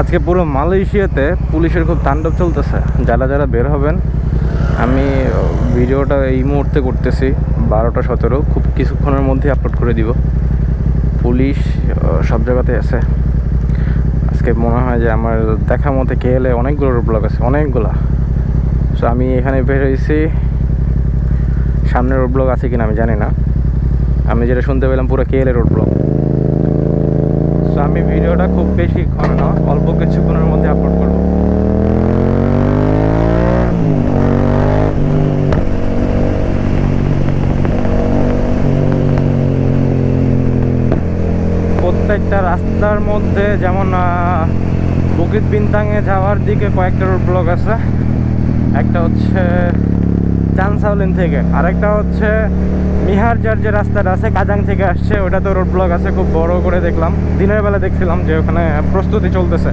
আজকে পুরো মালয়েশিয়াতে পুলিশের খুব তাণ্ডব চলতেছে। যারা যারা বের হবেন, আমি ভিডিওটা এই মুহূর্তে করতেছি, বারোটা সতেরো, খুব কিছুক্ষণের মধ্যে আপলোড করে দিব। পুলিশ সব জায়গাতে আছে। আজকে মনে হয় যে আমার দেখা মতে কে এলে অনেকগুলো ব্লগ আছে, অনেকগুলা। সো আমি এখানে বের হয়েছি। সামনে রোড ব্লগ আছে কিনা আমি জানি না। আমি যেটা শুনতে পেলাম, পুরো কে এলে রোড ব্লগ সো আমি ভিডিওটা খুব বেশি ক্ষণ না, অল্প কিছুক্ষণের মধ্যে আপলোড করব। প্রত্যেকটা রাস্তার মধ্যে যেমন বুকিত বিনতাঙে যাওয়ার দিকে কয়েকটা রোড ব্লক আছে। একটা হচ্ছে চানসাউলিন থেকে। আরেকটা হচ্ছে মিহারজার যে রাস্তাটা আছে, কাজাং থেকে আসছে, ওটা তো রোড ব্লক আছে, খুব বড় করে দেখলাম। দিনের বেলা দেখছিলাম যে ওখানে প্রস্তুতি চলতেছে।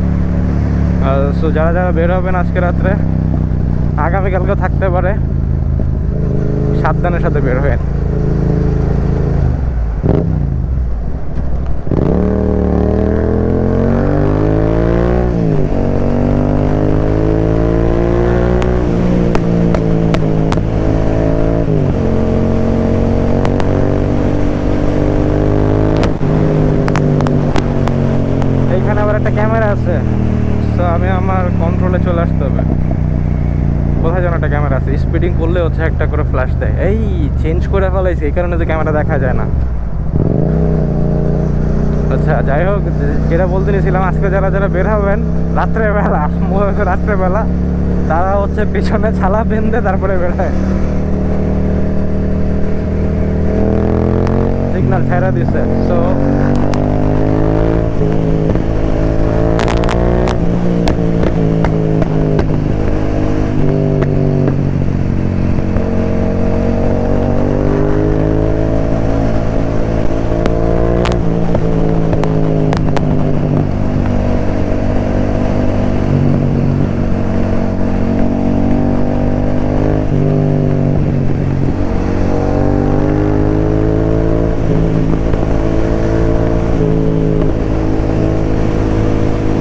সো যারা যারা বের হবেন আজকে রাত্রে আগামীকালকে থাকতে পারে। সাবধানের সাথে বের হবেন একটা ক্যামেরা আছে। সো আমি আমার কন্ট্রোলে চলে আসতে হবে। কোথায় যেন একটা ক্যামেরা আছে। স্পিডিং করলে হচ্ছে একটা করে ফ্ল্যাশ দেয়। এই চেঞ্জ করে ফেলাইছে। এই কারণে যে ক্যামেরা দেখা যায় না। আচ্ছা যাই হোক যেটা বলতে নিয়েছিলাম আজকে যারা যারা বের হবেন, রাত্রেবেলা রাত্রেবেলা, তারা হচ্ছে পিছনে ছালা বেঁধে তারপরে বের হয়। সিগনাল ছেড়ে দিছে। সো